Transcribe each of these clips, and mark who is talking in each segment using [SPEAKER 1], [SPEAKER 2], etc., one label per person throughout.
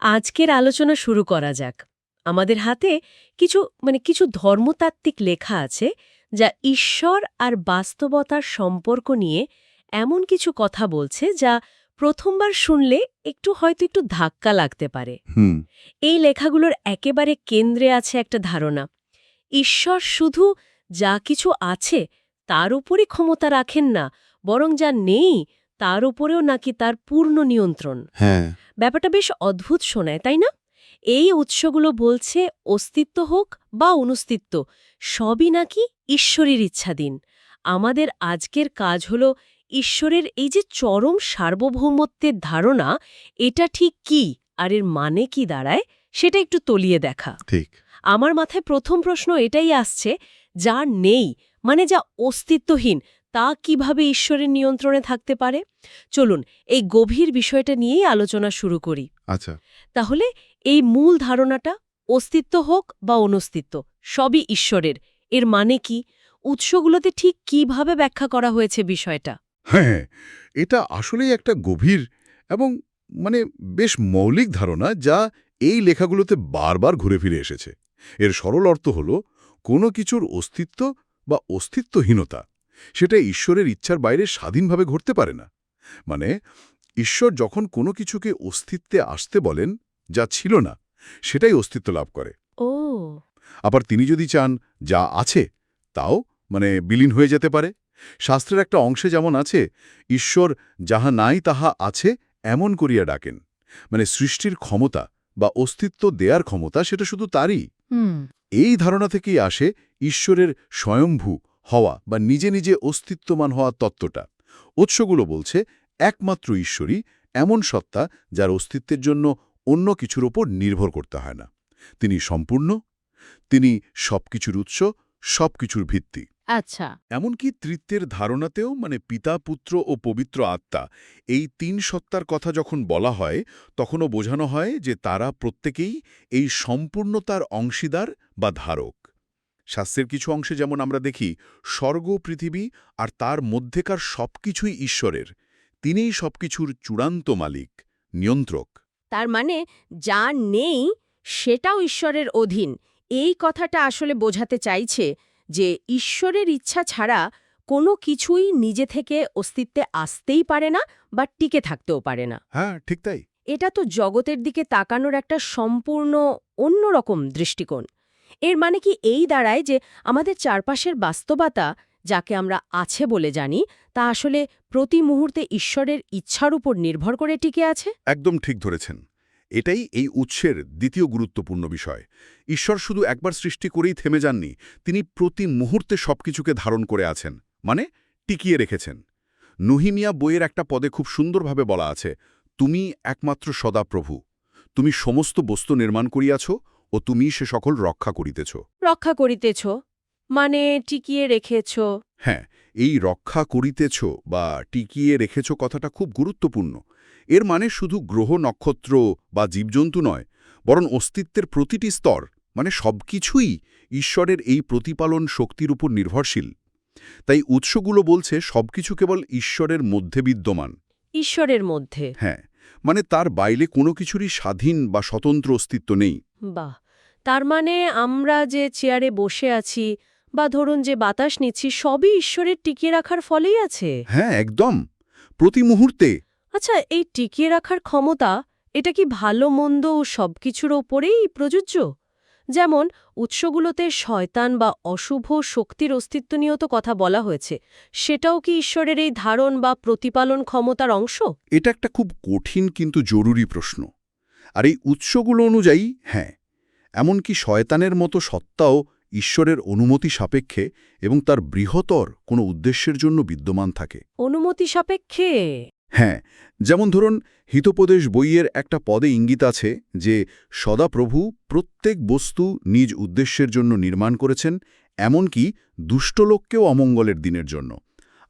[SPEAKER 1] আজকের আলোচনা শুরু করা যাক। আমাদের হাতে কিছু মানে কিছু ধর্মতাত্ত্বিক লেখা আছে যা ঈশ্বর আর বাস্তবতার সম্পর্ক নিয়ে এমন কিছু কথা বলছে যা প্রথমবার শুনলে একটু হয়তো একটু ধাক্কা লাগতে পারে। এই লেখাগুলোর একেবারে কেন্দ্রে আছে একটা ধারণা। ঈশ্বর শুধু যা কিছু আছে তার উপরই ক্ষমতা রাখেন না বরং যা নেই তার উপরেও নাকি তার পূর্ণ নিয়ন্ত্রণ।
[SPEAKER 2] হ্যাঁ।
[SPEAKER 1] ব্যাপারটা বেশ অদ্ভুত শোনায় তাই না? এই উৎসগুলো বলছে অস্তিত্ব হোক বা অনুস্তিত্ব সবই নাকি ঈশ্বরের ইচ্ছাধীন। আমাদের আজকের কাজ হল ঈশ্বরের এই যে চরম সার্বভৌমত্বের ধারণা এটা ঠিক কি আর এর মানে কি দাঁড়ায় সেটা একটু তলিয়ে দেখা।
[SPEAKER 2] ঠিক।
[SPEAKER 1] আমার মাথায় প্রথম প্রশ্ন এটাই আসছে যা নেই মানে যা অস্তিত্বহীন তা কীভাবে ঈশ্বরের নিয়ন্ত্রণে থাকতে পারে? চলুন এই গভীর বিষয়টা নিয়েই আলোচনা শুরু করি।
[SPEAKER 2] আচ্ছা।
[SPEAKER 1] তাহলে এই মূল ধারণাটা অস্তিত্ব হোক বা অনস্তিত্ব সবই ঈশ্বরের। এর মানে কি? উৎসগুলোতে ঠিক কীভাবে ব্যাখ্যা করা হয়েছে বিষয়টা?
[SPEAKER 2] হ্যাঁ এটা আসলেই একটা গভীর এবং মানে বেশ মৌলিক ধারণা যা এই লেখাগুলোতে বারবার ঘুরে ফিরে এসেছে। এর সরল অর্থ হল কোনো কিছুর অস্তিত্ব বা অস্তিত্বহীনতা সেটা ঈশ্বরের ইচ্ছার বাইরে স্বাধীনভাবে ঘটতে পারে না। মানে ঈশ্বর যখন কোনো কিছুকে অস্তিত্বে আসতে বলেন যা ছিল না সেটাই অস্তিত্ব লাভ করে।
[SPEAKER 1] ও।
[SPEAKER 2] আবার তিনি যদি চান যা আছে তাও মানে বিলীন হয়ে যেতে পারে। শাস্ত্রের একটা অংশে যেমন আছে ঈশ্বর যাহা নাই তাহা আছে এমন করিয়া ডাকেন। মানে সৃষ্টির ক্ষমতা বা অস্তিত্ব দেয়ার ক্ষমতা সেটা শুধু তারই।
[SPEAKER 1] হুম।
[SPEAKER 2] এই ধারণা থেকেই আসে ঈশ্বরের স্বয়ংভূ হওয়া বা নিজে নিজে অস্তিত্বমান হওয়া তত্ত্বটা। উৎসগুলো বলছে একমাত্র ঈশ্বরই এমন সত্তা যার অস্তিত্বের জন্য অন্য কিছুর ওপর নির্ভর করতে হয় না। তিনি সম্পূর্ণ তিনি সবকিছুর উৎস সবকিছুর ভিত্তি।
[SPEAKER 1] আচ্ছা।
[SPEAKER 2] এমনকি তৃত্বের ধারণাতেও মানে পিতা পুত্র ও পবিত্র আত্মা এই তিন সত্তার কথা যখন বলা হয় তখনও বোঝানো হয় যে তারা প্রত্যেকেই এই সম্পূর্ণতার অংশীদার বা ধারক। শাস্ত্রের কিছু অংশে যেমন আমরা দেখি স্বর্গ পৃথিবী আর তার মধ্যেকার সবকিছুই ঈশ্বরের। তিনিই সবকিছুর চূড়ান্ত মালিক নিয়ন্ত্রক।
[SPEAKER 3] তার মানে যা নেই সেটাও ঈশ্বরের অধীন। এই কথাটা আসলে বোঝাতে চাইছে যে ঈশ্বরের ইচ্ছা ছাড়া কোনো কিছুই নিজে থেকে অস্তিত্বে আসতেই পারে না বা টিকে থাকতেও পারে না।
[SPEAKER 2] হ্যাঁ ঠিক তাই।
[SPEAKER 3] এটা তো জগতের দিকে তাকানোর একটা সম্পূর্ণ অন্যরকম দৃষ্টিকোণ। এর মানে কি এই দাঁড়ায় যে আমাদের চারপাশের বাস্তবতা যাকে আমরা আছে বলে জানি, তা আসলে প্রতি মুহূর্তে ঈশ্বরের ইচ্ছার উপর নির্ভর করে টিকে আছে?
[SPEAKER 2] একদম ঠিক ধরেছেন। এটাই এই উৎসের দ্বিতীয় গুরুত্বপূর্ণ বিষয়। ঈশ্বর শুধু একবার সৃষ্টি করেই থেমে যাননি, তিনি প্রতি মুহূর্তে সবকিছুকে ধারণ করে আছেন মানে টিকিয়ে রেখেছেন। নুহিমিয়া বইয়ের একটা পদে খুব সুন্দরভাবে বলা আছে, তুমি একমাত্র সদাপ্রভু। তুমি সমস্ত বস্তু নির্মাণ করিয়াছ ও তুমি সে সকল রক্ষা করিতেছ।
[SPEAKER 1] রক্ষা করিতেছ মানে টিকিয়ে রেখেছ।
[SPEAKER 2] হ্যাঁ এই রক্ষা করিতেছ বা টিকিয়ে রেখেছ কথাটা খুব গুরুত্বপূর্ণ। এর মানে শুধু গ্রহ নক্ষত্র বা জীবজন্তু নয় বরং অস্তিত্বের প্রতিটি স্তর মানে সবকিছুই ঈশ্বরের এই প্রতিপালন শক্তির উপর নির্ভরশীল। তাই উৎসগুলো বলছে সবকিছু কেবল ঈশ্বরের মধ্যে বিদ্যমান।
[SPEAKER 1] ঈশ্বরের মধ্যে।
[SPEAKER 2] হ্যাঁ মানে তার বাইরে কোনো কিছুরই স্বাধীন বা স্বতন্ত্র অস্তিত্ব নেই।
[SPEAKER 1] বাহ তার মানে আমরা যে চেয়ারে বসে আছি বা ধরুন যে বাতাস নিচ্ছি সবই ঈশ্বরের টিকিয়ে রাখার ফলেই আছে?
[SPEAKER 2] হ্যাঁ একদম। প্রতি মুহূর্তে।
[SPEAKER 1] আচ্ছা এই টিকিয়ে রাখার ক্ষমতা এটা কি ভালো মন্দ ও সবকিছুর ওপরেই প্রযোজ্য? যেমন উৎসগুলোতে শয়তান বা অশুভ শক্তির অস্তিত্ব নিয়েও তো কথা বলা হয়েছে। সেটাও কি ঈশ্বরের এই ধারণ বা প্রতিপালন ক্ষমতার অংশ?
[SPEAKER 2] এটা একটা খুব কঠিন কিন্তু জরুরি প্রশ্ন। আর এই উৎসগুলো অনুযায়ী হ্যাঁ এমনকি শয়তানের মতো সত্তাও ঈশ্বরের অনুমতি সাপেক্ষে এবং তার বৃহত্তর কোনো উদ্দেশ্যের জন্য বিদ্যমান থাকে।
[SPEAKER 1] অনুমতি সাপেক্ষে?
[SPEAKER 2] হ্যাঁ যেমন ধরুন হিতোপদেশ বইয়ের একটা পদে ইঙ্গিত আছে যে সদাপ্রভু প্রত্যেক বস্তু নিজ উদ্দেশ্যের জন্য নির্মাণ করেছেন এমনকি দুষ্টলোককেও অমঙ্গলের দিনের জন্য।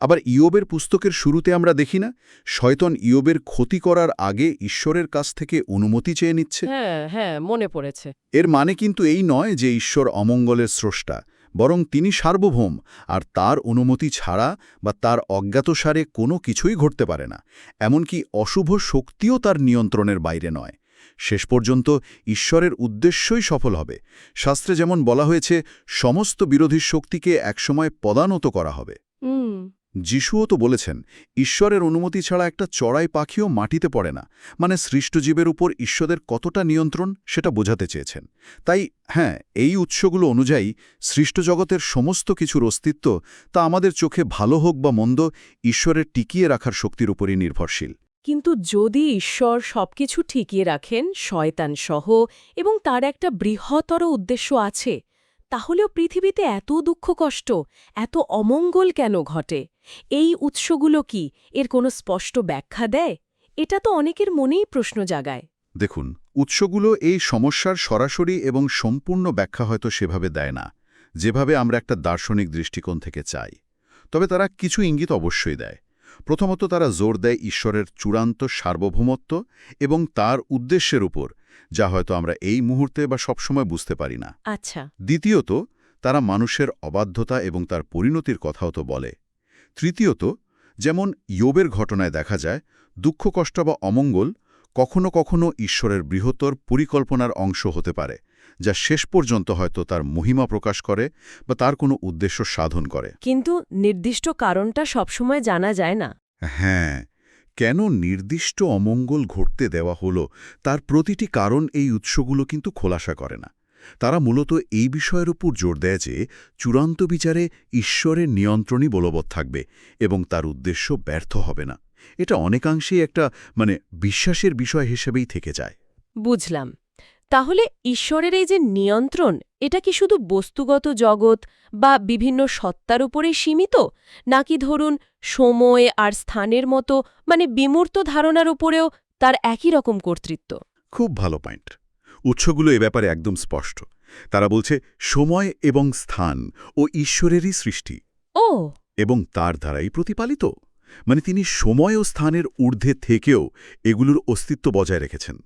[SPEAKER 2] আবার ইয়োবের পুস্তকের শুরুতে আমরা দেখি না শয়তন ইয়োবের ক্ষতি করার আগে ঈশ্বরের কাছ থেকে অনুমতি চেয়ে নিচ্ছে?
[SPEAKER 1] হ্যাঁ হ্যাঁ মনে পড়েছে।
[SPEAKER 2] এর মানে কিন্তু এই নয় যে ঈশ্বর অমঙ্গলের স্রষ্টা বরং তিনি সার্বভৌম আর তার অনুমতি ছাড়া বা তার অজ্ঞাতসারে কোনো কিছুই ঘটতে পারে না এমনকি অশুভ শক্তিও তার নিয়ন্ত্রণের বাইরে নয়। শেষ পর্যন্ত ঈশ্বরের উদ্দেশ্যই সফল হবে। শাস্ত্রে যেমন বলা হয়েছে সমস্ত বিরোধী শক্তিকে একসময় পদানত করা হবে। যিশুও তো বলেছেন, ঈশ্বরের অনুমতি ছাড়া একটা চড়াই পাখিও মাটিতে পড়ে না। মানে সৃষ্টজীবের উপর ঈশ্বরের কতটা নিয়ন্ত্রণ সেটা বোঝাতে চেয়েছেন। তাই হ্যাঁ এই উৎসগুলো অনুযায়ী সৃষ্টজগতের সমস্ত কিছুর অস্তিত্ব তা আমাদের চোখে ভালো হোক বা মন্দ, ঈশ্বরের টিকিয়ে রাখার শক্তির উপরই নির্ভরশীল।
[SPEAKER 1] কিন্তু যদি ঈশ্বর সবকিছু ঠিকিয়ে রাখেন, শয়তান সহ এবং তার একটা বৃহত্তর উদ্দেশ্য আছে তাহলেও পৃথিবীতে এত দুঃখ কষ্ট, এত অমঙ্গল কেন ঘটে? এই উৎসগুলো কি এর কোনো স্পষ্ট ব্যাখ্যা দেয়? এটা তো অনেকের মনেই প্রশ্ন জাগায়।
[SPEAKER 2] দেখুন, উৎসগুলো এই সমস্যার সরাসরি এবং সম্পূর্ণ ব্যাখ্যা হয়তো সেভাবে দেয় না, যেভাবে আমরা একটা দার্শনিক দৃষ্টিকোণ থেকে চাই। তবে তারা কিছু ইঙ্গিত অবশ্যই দেয়। প্রথমত তারা জোর দেয় ঈশ্বরের চূড়ান্ত সার্বভৌমত্ব এবং তার উদ্দেশ্যের উপর যা হয়তো আমরা এই মুহূর্তে বা সবসময় বুঝতে পারি না।
[SPEAKER 1] আচ্ছা।
[SPEAKER 2] দ্বিতীয়ত তারা মানুষের অবাধ্যতা এবং তার পরিণতির কথাও তো বলে। তৃতীয়ত যেমন ইয়োবের ঘটনায় দেখা যায় দুঃখ কষ্ট বা অমঙ্গল কখনো কখনো ঈশ্বরের বৃহত্তর পরিকল্পনার অংশ হতে পারে যা শেষ পর্যন্ত হয়তো তার মহিমা প্রকাশ করে বা তার কোনো উদ্দেশ্য সাধন করে।
[SPEAKER 1] কিন্তু নির্দিষ্ট কারণটা সবসময় জানা যায় না।
[SPEAKER 2] হ্যাঁ কেন নির্দিষ্ট অমঙ্গল ঘটতে দেওয়া হলো, তার প্রতিটি কারণ এই উৎসগুলো কিন্তু খোলাসা করে না। তারা মূলত এই বিষয়ের উপর জোর দেয় যে, চূড়ান্ত বিচারে ঈশ্বরের নিয়ন্ত্রণই বলবৎ থাকবে এবং তার উদ্দেশ্য ব্যর্থ হবে না। এটা অনেকাংশেই একটা মানে বিশ্বাসের বিষয় হিসেবেই থেকে যায়।
[SPEAKER 1] বুঝলাম। তাহলে ঈশ্বরের এই যে নিয়ন্ত্রণ এটা কি শুধু বস্তুগত জগৎ বা বিভিন্ন সত্তার উপরেই সীমিত? নাকি ধরুন সময় আর স্থানের মতো মানে বিমূর্ত ধারণার উপরেও তার একই রকম কর্তৃত্ব?
[SPEAKER 2] খুব ভালো পয়েন্ট। উৎসগুলো এ ব্যাপারে একদম স্পষ্ট। তারা বলছে সময় এবং স্থান ও ঈশ্বরেরই সৃষ্টি।
[SPEAKER 1] ও!
[SPEAKER 2] এবং তার দ্বারাই প্রতিপালিত। মানে তিনি সময় ও স্থানের ঊর্ধ্বে থেকেও এগুলোর অস্তিত্ব বজায় রেখেছেন।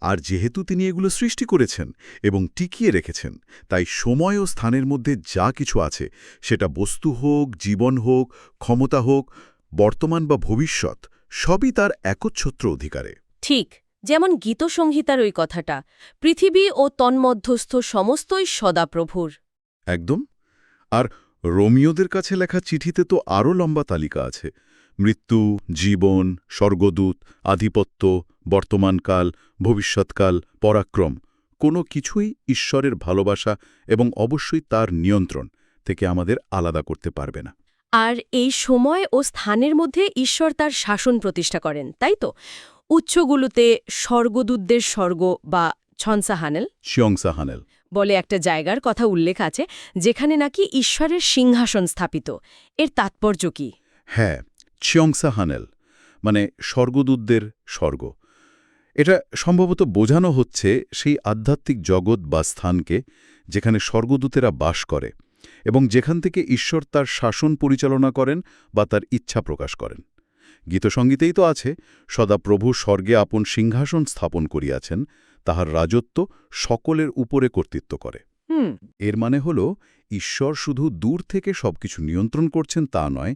[SPEAKER 2] আর যেহেতু তিনি এগুলো সৃষ্টি করেছেন এবং টিকিয়ে রেখেছেন তাই সময় ও স্থানের মধ্যে যা কিছু আছে সেটা বস্তু হোক জীবন হোক ক্ষমতা হোক বর্তমান বা ভবিষ্যৎ সবই তার একচ্ছত্র অধিকারে।
[SPEAKER 1] ঠিক যেমন গীতসংহিতার ওই কথাটা পৃথিবী ও তন্মধ্যস্থ সমস্তই সদাপ্রভুর।
[SPEAKER 2] একদম। আর রোমিওদের কাছে লেখা চিঠিতে তো আরও লম্বা তালিকা আছে। মৃত্যু জীবন স্বর্গদূত আধিপত্য বর্তমানকাল ভবিষ্যৎকাল পরাক্রম কোনো কিছুই ঈশ্বরের ভালোবাসা এবং অবশ্যই তার নিয়ন্ত্রণ থেকে আমাদের আলাদা করতে পারবে না।
[SPEAKER 1] আর এই সময় ও স্থানের মধ্যে ঈশ্বর তার শাসন প্রতিষ্ঠা করেন তাই তো? উচ্চগুলোতে স্বর্গদূতদের স্বর্গ বা ছনসাহানেল
[SPEAKER 2] শিয়ংসা হানেল
[SPEAKER 1] বলে একটা জায়গার কথা উল্লেখ আছে যেখানে নাকি ঈশ্বরের সিংহাসন স্থাপিত। এর তাৎপর্য কি?
[SPEAKER 2] হ্যাঁ চিয়ংসা হানেল মানে স্বর্গদূতদের স্বর্গ। এটা সম্ভবত বোঝানো হচ্ছে সেই আধ্যাত্মিক জগৎ বা স্থানকে যেখানে স্বর্গদূতেরা বাস করে এবং যেখান থেকে ঈশ্বর তার শাসন পরিচালনা করেন বা তার ইচ্ছা প্রকাশ করেন। গীতসঙ্গীতেই তো আছে সদাপ্রভু স্বর্গে আপন সিংহাসন স্থাপন করিয়াছেন তাহার রাজত্ব সকলের উপরে কর্তৃত্ব করে।
[SPEAKER 1] হুম।
[SPEAKER 2] এর মানে হল ঈশ্বর শুধু দূর থেকে সবকিছু নিয়ন্ত্রণ করছেন তা নয়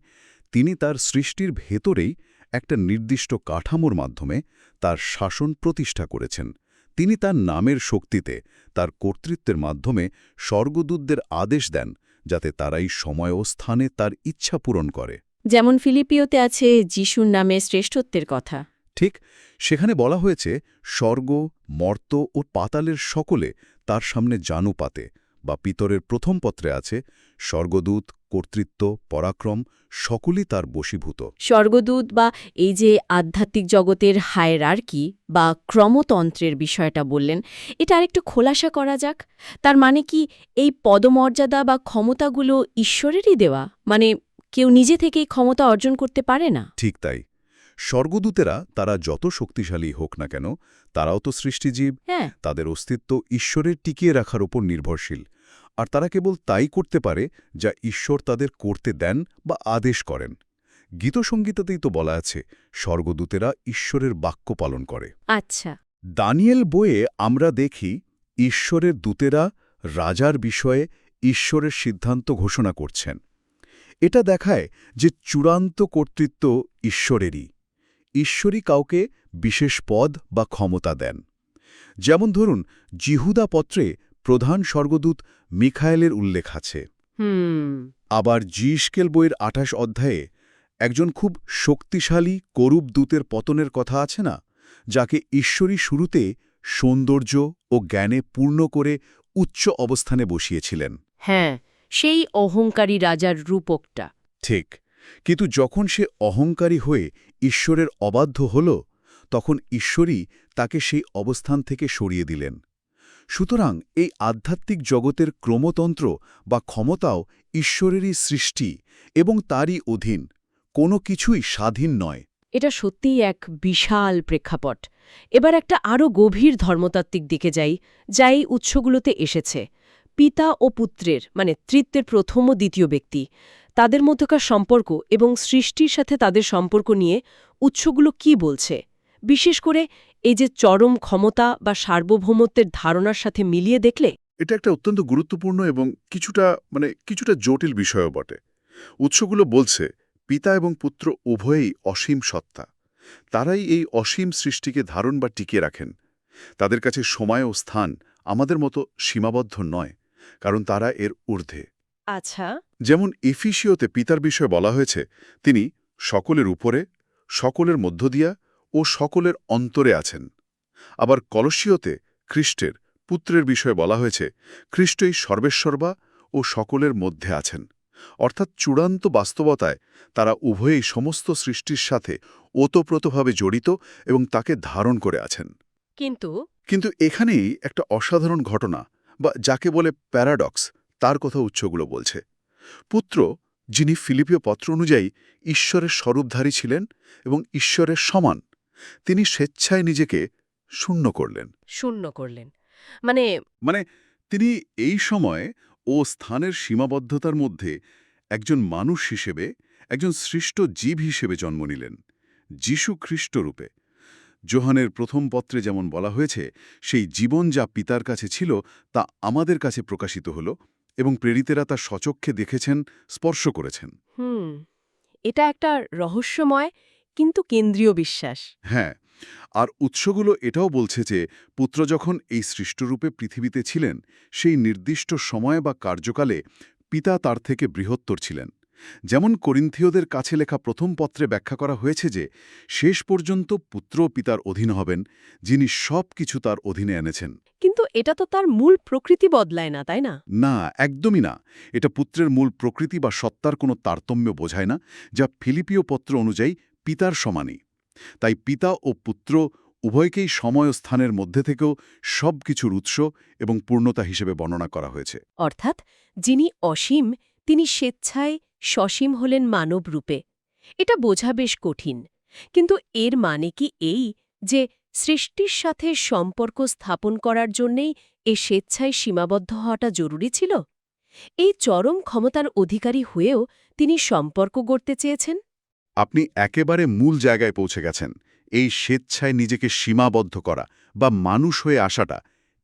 [SPEAKER 2] তিনি তার সৃষ্টির ভেতরেই একটা নির্দিষ্ট কাঠামোর মাধ্যমে তার শাসন প্রতিষ্ঠা করেছেন। তিনি তার নামের শক্তিতে তার কর্তৃত্বের মাধ্যমে স্বর্গদূতদের আদেশ দেন যাতে তারাই সময় ও স্থানে তার ইচ্ছা পূরণ করে।
[SPEAKER 1] যেমন ফিলিপিওতে আছে যিশুর নামে শ্রেষ্ঠত্বের কথা।
[SPEAKER 2] ঠিক সেখানে বলা হয়েছে স্বর্গ মর্ত ও পাতালের সকলে তার সামনে জানু পাতে বা পিতরের প্রথম পত্রে আছে স্বর্গদূত কর্তৃত্ব পরাক্রম সকলই তার বশীভূত।
[SPEAKER 1] স্বর্গদূত বা এই যে আধ্যাত্মিক জগতের হায়রার্কি বা ক্রমতন্ত্রের বিষয়টা বললেন এটা আরেকটু খোলাসা করা যাক। তার মানে কি এই পদমর্যাদা বা ক্ষমতাগুলো ঈশ্বরেরই দেওয়া? মানে কেউ নিজে থেকেই ক্ষমতা অর্জন করতে পারে না?
[SPEAKER 2] ঠিক তাই। স্বর্গদূতেরা তারা যত শক্তিশালী হোক না কেন তারাও তো সৃষ্টিজীব।
[SPEAKER 1] হ্যাঁ।
[SPEAKER 2] তাদের অস্তিত্ব ঈশ্বরের টিকিয়ে রাখার উপর নির্ভরশীল। আর তারা কেবল তাই করতে পারে যা ঈশ্বর তাদের করতে দেন বা আদেশ করেন। গীতসঙ্গীতাতেই তো বলা আছে স্বর্গদূতেরা ঈশ্বরের বাক্য পালন করে।
[SPEAKER 1] আচ্ছা।
[SPEAKER 2] দানিয়েল বইয়ে আমরা দেখি ঈশ্বরের দূতেরা রাজার বিষয়ে ঈশ্বরের সিদ্ধান্ত ঘোষণা করছেন। এটা দেখায় যে চূড়ান্ত কর্তৃত্ব ঈশ্বরেরই। ঈশ্বরই কাউকে বিশেষ পদ বা ক্ষমতা দেন। যেমন ধরুন জিহুদা পত্রে প্রধান স্বর্গদূত মিখায়েলের উল্লেখ আছে। আবার জিস্কেল বইয়ের আঠাশ অধ্যায়ে একজন খুব শক্তিশালী করূপ দূতের পতনের কথা আছে না? যাকে ঈশ্বরী শুরুতে সৌন্দর্য ও জ্ঞানে পূর্ণ করে উচ্চ অবস্থানে বসিয়েছিলেন।
[SPEAKER 1] হ্যাঁ সেই অহংকারী রাজার রূপকটা।
[SPEAKER 2] ঠিক কিন্তু যখন সে অহংকারী হয়ে ঈশ্বরের অবাধ্য হল তখন ঈশ্বরই তাকে সেই অবস্থান থেকে সরিয়ে দিলেন। সুতরাং এই আধ্যাত্মিক জগতের ক্রমতন্ত্র বা ক্ষমতাও ঈশ্বরেরই সৃষ্টি এবং তারই অধীন, কোনো কিছুই স্বাধীন নয়।
[SPEAKER 1] এটা সত্যিই এক বিশাল প্রেক্ষাপট। এবার একটা আরও গভীর ধর্মতাত্ত্বিক দিকে যাই যা এই উৎসগুলোতে এসেছে। পিতা ও পুত্রের মানে তৃত্বের প্রথম ও দ্বিতীয় ব্যক্তি, তাদের মধ্যকার সম্পর্ক এবং সৃষ্টির সাথে তাদের সম্পর্ক নিয়ে উৎসগুলো কি বলছে? বিশেষ করে এই যে চরম ক্ষমতা বা সার্বভৌমত্বের ধারণার সাথে মিলিয়ে দেখলে?
[SPEAKER 2] এটা একটা অত্যন্ত গুরুত্বপূর্ণ এবং কিছুটা মানে কিছুটা জটিল বিষয়ও বটে। উৎসগুলো বলছে পিতা এবং পুত্র উভয়েই অসীম সত্তা। তারাই এই অসীম সৃষ্টিকে ধারণ বা টিকিয়ে রাখেন। তাদের কাছে সময় ও স্থান আমাদের মতো সীমাবদ্ধ নয় কারণ তারা এর ঊর্ধ্বে।
[SPEAKER 1] আচ্ছা।
[SPEAKER 2] যেমন ইফিসিওতে পিতার বিষয়ে বলা হয়েছে তিনি সকলের উপরে সকলের মধ্য দিয়া ও সকলের অন্তরে আছেন। আবার কলসীয়তে খ্রিস্টের পুত্রের বিষয়ে বলা হয়েছে খ্রিস্টই সর্বেশ্বর্বা ও সকলের মধ্যে আছেন। অর্থাৎ চূড়ান্ত বাস্তবতায় তারা উভয়েই সমস্ত সৃষ্টির সাথে ওতপ্রোতভাবে জড়িত এবং তাকে ধারণ করে আছেন।
[SPEAKER 1] কিন্তু
[SPEAKER 2] কিন্তু এখানেই একটা অসাধারণ ঘটনা বা যাকে বলে প্যারাডক্স তার কথা উৎসগুলো বলছে। পুত্র যিনি ফিলিপীয় পত্র অনুযায়ী ঈশ্বরের স্বরূপধারী ছিলেন এবং ঈশ্বরের সমান তিনি স্বেচ্ছায় নিজেকে শূন্য করলেন।
[SPEAKER 1] শূন্য করলেন। মানে
[SPEAKER 2] মানে তিনি এই সময় ও স্থানের সীমাবদ্ধতার মধ্যে একজন মানুষ হিসেবে একজন সৃষ্ট জীব হিসেবে জন্ম নিলেন যীশু খ্রিস্ট রূপে। জোহানের প্রথম পত্রে যেমন বলা হয়েছে সেই জীবন যা পিতার কাছে ছিল তা আমাদের কাছে প্রকাশিত হল এবং প্রেরিতেরা তা সচক্ষে দেখেছেন স্পর্শ করেছেন।
[SPEAKER 1] হুম এটা একটা রহস্যময় কিন্তু কেন্দ্রীয় বিশ্বাস।
[SPEAKER 2] হ্যাঁ আর উৎসগুলো এটাও বলছে যে পুত্র যখন এই সৃষ্টরূপে পৃথিবীতে ছিলেন সেই নির্দিষ্ট সময় বা কার্যকালে পিতা তার থেকে বৃহত্তর ছিলেন। যেমন করিন্থীয়দের কাছে লেখা প্রথম পত্রে ব্যাখ্যা করা হয়েছে যে শেষ পর্যন্ত পুত্র পিতার অধীন হবেন যিনি সব কিছু তার অধীনে এনেছেন।
[SPEAKER 1] কিন্তু এটা তো তার মূল প্রকৃতি বদলায় না তাই না?
[SPEAKER 2] না একদমই না। এটা পুত্রের মূল প্রকৃতি বা সত্তার কোনো তারতম্য বোঝায় না যা ফিলিপীয় পত্র অনুযায়ী পিতার সমানই। তাই পিতা ও পুত্র উভয়কেই সময় স্থানের মধ্যে থেকেও সব কিছুর উৎস এবং পূর্ণতা হিসেবে বর্ণনা করা হয়েছে।
[SPEAKER 1] অর্থাৎ যিনি অসীম, তিনি স্বেচ্ছায় সসীম হলেন মানব রূপে। এটা বোঝা বেশ কঠিন, কিন্তু এর মানে কি এই যে সৃষ্টির সাথে সম্পর্ক স্থাপন করার জন্যেই এ স্বেচ্ছায় সীমাবদ্ধ হওয়াটা জরুরি ছিল? এই চরম ক্ষমতার অধিকারী হয়েও তিনি সম্পর্ক গড়তে চেয়েছেন?
[SPEAKER 2] আপনি একেবারে মূল জায়গায় পৌঁছে গেছেন। এই স্বেচ্ছায় নিজেকে সীমাবদ্ধ করা বা মানুষ হয়ে আসাটা,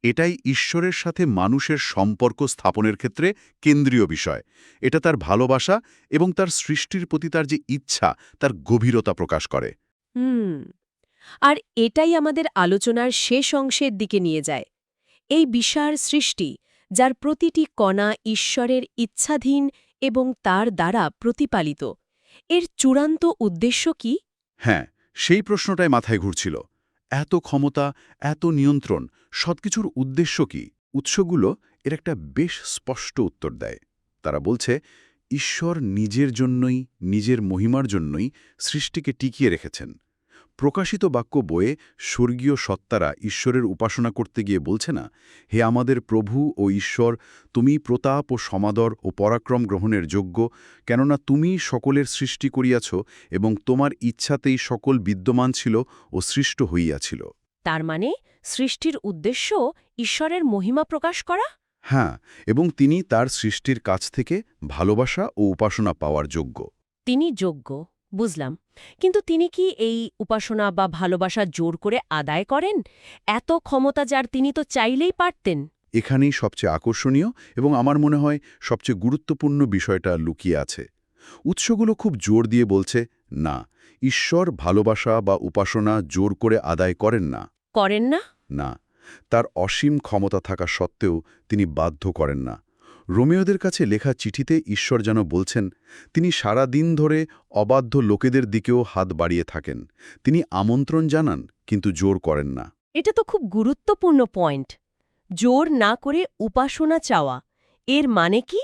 [SPEAKER 2] এটাই ঈশ্বরের সাথে মানুষের সম্পর্ক স্থাপনের ক্ষেত্রে কেন্দ্রীয় বিষয়। এটা তার ভালোবাসা এবং তার সৃষ্টির প্রতি তার যে ইচ্ছা, তার গভীরতা প্রকাশ করে।
[SPEAKER 1] হুম, আর এটাই আমাদের আলোচনার শেষ অংশের দিকে নিয়ে যায়। এই বিশাল সৃষ্টি, যার প্রতিটি কণা ঈশ্বরের ইচ্ছাধীন এবং তার দ্বারা প্রতিপালিত এর চূড়ান্ত উদ্দেশ্য কি?
[SPEAKER 2] হ্যাঁ সেই প্রশ্নটাই মাথায় ঘুরছিল। এত ক্ষমতা, এত নিয়ন্ত্রণ, সবকিছুর উদ্দেশ্য কি? উৎসগুলো এর একটা বেশ স্পষ্ট উত্তর দেয়। তারা বলছে, ঈশ্বর নিজের জন্যই, নিজের মহিমার জন্যই সৃষ্টিকে টিকিয়ে রেখেছেন। প্রকাশিত বাক্য বয়ে স্বর্গীয় সত্তারা ঈশ্বরের উপাসনা করতে গিয়ে বলছে না হে আমাদের প্রভু ও ঈশ্বর তুমি প্রতাপ ও সমাদর ও পরাক্রম গ্রহণের যোগ্য কেননা তুমি সকলের সৃষ্টি করিয়াছ এবং তোমার ইচ্ছাতেই সকল বিদ্যমান ছিল ও সৃষ্ট হইয়াছিল।
[SPEAKER 1] তার মানে সৃষ্টির উদ্দেশ্য ঈশ্বরের মহিমা প্রকাশ করা?
[SPEAKER 2] হ্যাঁ এবং তিনি তার সৃষ্টির কাছ থেকে ভালোবাসা ও উপাসনা পাওয়ার যোগ্য।
[SPEAKER 1] তিনি যোগ্য। বুঝলাম। কিন্তু তিনি কি এই উপাসনা বা ভালোবাসা জোর করে আদায় করেন? এত ক্ষমতা যার তিনি তো চাইলেই পারতেন।
[SPEAKER 2] এখানেই সবচেয়ে আকর্ষণীয় এবং আমার মনে হয় সবচেয়ে গুরুত্বপূর্ণ বিষয়টা লুকিয়ে আছে। উৎসগুলো খুব জোর দিয়ে বলছে না ঈশ্বর ভালোবাসা বা উপাসনা জোর করে আদায় করেন না।
[SPEAKER 1] করেন না?
[SPEAKER 2] না তার অসীম ক্ষমতা থাকা সত্ত্বেও তিনি বাধ্য করেন না। রোমিওদের কাছে লেখা চিঠিতে ঈশ্বর যেন বলছেন তিনি সারা দিন ধরে অবাধ্য লোকেদের দিকেও হাত বাড়িয়ে থাকেন। তিনি আমন্ত্রণ জানান কিন্তু জোর করেন না।
[SPEAKER 1] এটা তো খুব গুরুত্বপূর্ণ পয়েন্ট। জোর না করে উপাসনা চাওয়া। এর মানে কি?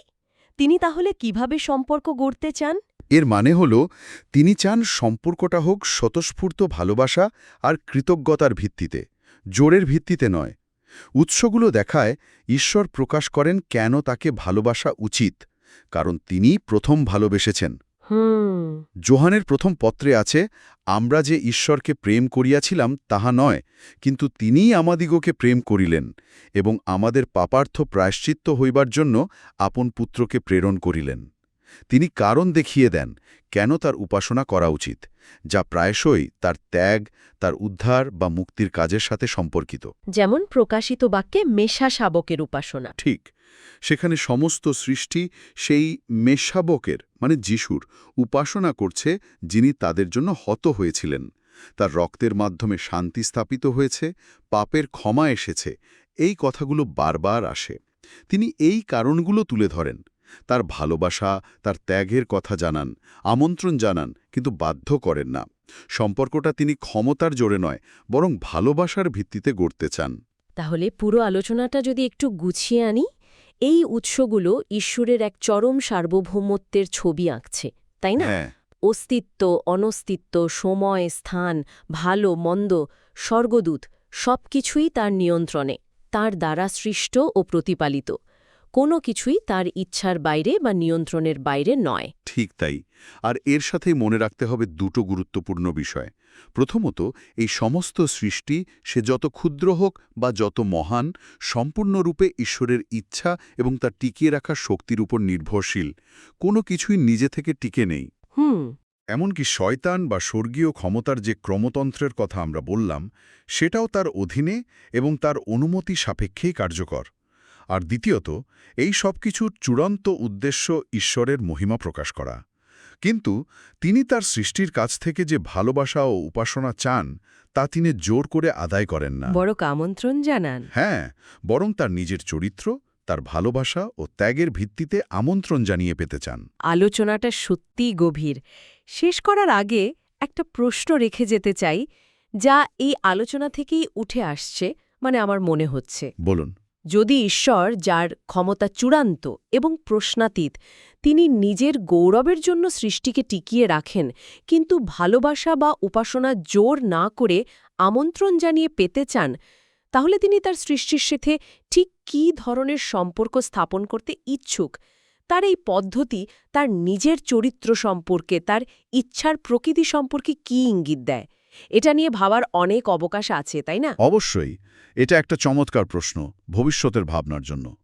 [SPEAKER 1] তিনি তাহলে কীভাবে সম্পর্ক গড়তে চান?
[SPEAKER 2] এর মানে হল তিনি চান সম্পর্কটা হোক স্বতঃস্ফূর্ত ভালোবাসা আর কৃতজ্ঞতার ভিত্তিতে। জোরের ভিত্তিতে নয় উৎসগুলো দেখায় ঈশ্বর প্রকাশ করেন কেন তাকে ভালোবাসা উচিত কারণ তিনি প্রথম ভালোবেসেছেন। জোহানের প্রথম পত্রে আছে আমরা যে ঈশ্বরকে প্রেম করিয়াছিলাম তাহা নয় কিন্তু তিনিই আমাদিগকে প্রেম করিলেন এবং আমাদের পাপার্থ প্রায়শ্চিত্ত হইবার জন্য আপন পুত্রকে প্রেরণ করিলেন। তিনি কারণ দেখিয়ে দেন কেন তার উপাসনা করা উচিত যা প্রায়শই তার ত্যাগ তার উদ্ধার বা মুক্তির কাজের সাথে সম্পর্কিত।
[SPEAKER 1] যেমন প্রকাশিত বাক্যে মেষা শাবকের উপাসনা।
[SPEAKER 2] ঠিক সেখানে সমস্ত সৃষ্টি সেই মেষাবকের মানে যিশুর উপাসনা করছে যিনি তাদের জন্য হত হয়েছিলেন। তার রক্তের মাধ্যমে শান্তি স্থাপিত হয়েছে পাপের ক্ষমা এসেছে এই কথাগুলো বারবার আসে। তিনি এই কারণগুলো তুলে ধরেন। তার ভালোবাসা তার ত্যাগের কথা জানান আমন্ত্রণ জানান কিন্তু বাধ্য করেন না। সম্পর্কটা তিনি ক্ষমতার জোরে নয় বরং ভালোবাসার ভিত্তিতে গড়তে চান।
[SPEAKER 1] তাহলে পুরো আলোচনাটা যদি একটু গুছিয়ে আনি এই উৎসগুলো ঈশ্বরের এক চরম সার্বভৌমত্বের ছবি আঁকছে তাই না?
[SPEAKER 2] হ্যাঁ।
[SPEAKER 1] অস্তিত্ব অনস্তিত্ব সময় স্থান ভালো মন্দ স্বর্গদূত সবকিছুই তার নিয়ন্ত্রণে তার দ্বারা সৃষ্ট ও প্রতিপালিত। কোনো কিছুই তার ইচ্ছার বাইরে বা নিয়ন্ত্রণের বাইরে নয়।
[SPEAKER 2] ঠিক তাই। আর এর সাথেই মনে রাখতে হবে দুটো গুরুত্বপূর্ণ বিষয়। প্রথমত এই সমস্ত সৃষ্টি সে যত ক্ষুদ্র হোক বা যত মহান সম্পূর্ণরূপে ঈশ্বরের ইচ্ছা এবং তার টিকিয়ে রাখার শক্তির উপর নির্ভরশীল। কোনো কিছুই নিজে থেকে টিকে নেই।
[SPEAKER 1] হুম।
[SPEAKER 2] এমনকি শয়তান বা স্বর্গীয় ক্ষমতার যে ক্রমতন্ত্রের কথা আমরা বললাম সেটাও তার অধীনে এবং তার অনুমতি সাপেক্ষেই কার্যকর। আর দ্বিতীয়ত এই সব কিছুর চূড়ান্ত উদ্দেশ্য ঈশ্বরের মহিমা প্রকাশ করা। কিন্তু তিনি তার সৃষ্টির কাছ থেকে যে ভালোবাসা ও উপাসনা চান তা তিনি জোর করে আদায় করেন না।
[SPEAKER 1] বড় আমন্ত্রণ জানান।
[SPEAKER 2] হ্যাঁ বরং তার নিজের চরিত্র তার ভালোবাসা ও ত্যাগের ভিত্তিতে আমন্ত্রণ জানিয়ে পেতে চান।
[SPEAKER 1] আলোচনাটা সত্যিই গভীর। শেষ করার আগে একটা প্রশ্ন রেখে যেতে চাই যা এই আলোচনা থেকেই উঠে আসছে মানে আমার মনে হচ্ছে।
[SPEAKER 2] বলুন।
[SPEAKER 1] যদি ঈশ্বর, যার ক্ষমতা চূড়ান্ত এবং প্রশ্নাতীত, তিনি নিজের গৌরবের জন্য সৃষ্টিকে টিকিয়ে রাখেন, কিন্তু ভালোবাসা বা উপাসনা জোর না করে আমন্ত্রণ জানিয়ে পেতে চান, তাহলে তিনি তার সৃষ্টির সাথে ঠিক কী ধরনের সম্পর্ক স্থাপন করতে ইচ্ছুক? তার এই পদ্ধতি, তার নিজের চরিত্র সম্পর্কে, তার ইচ্ছার প্রকৃতি সম্পর্কে কী ইঙ্গিত দেয়? এটা নিয়ে ভাবার অনেক অবকাশ আছে, তাই না?
[SPEAKER 2] অবশ্যই। এটা একটা চমৎকার প্রশ্ন, ভবিষ্যতের ভাবনার জন্য।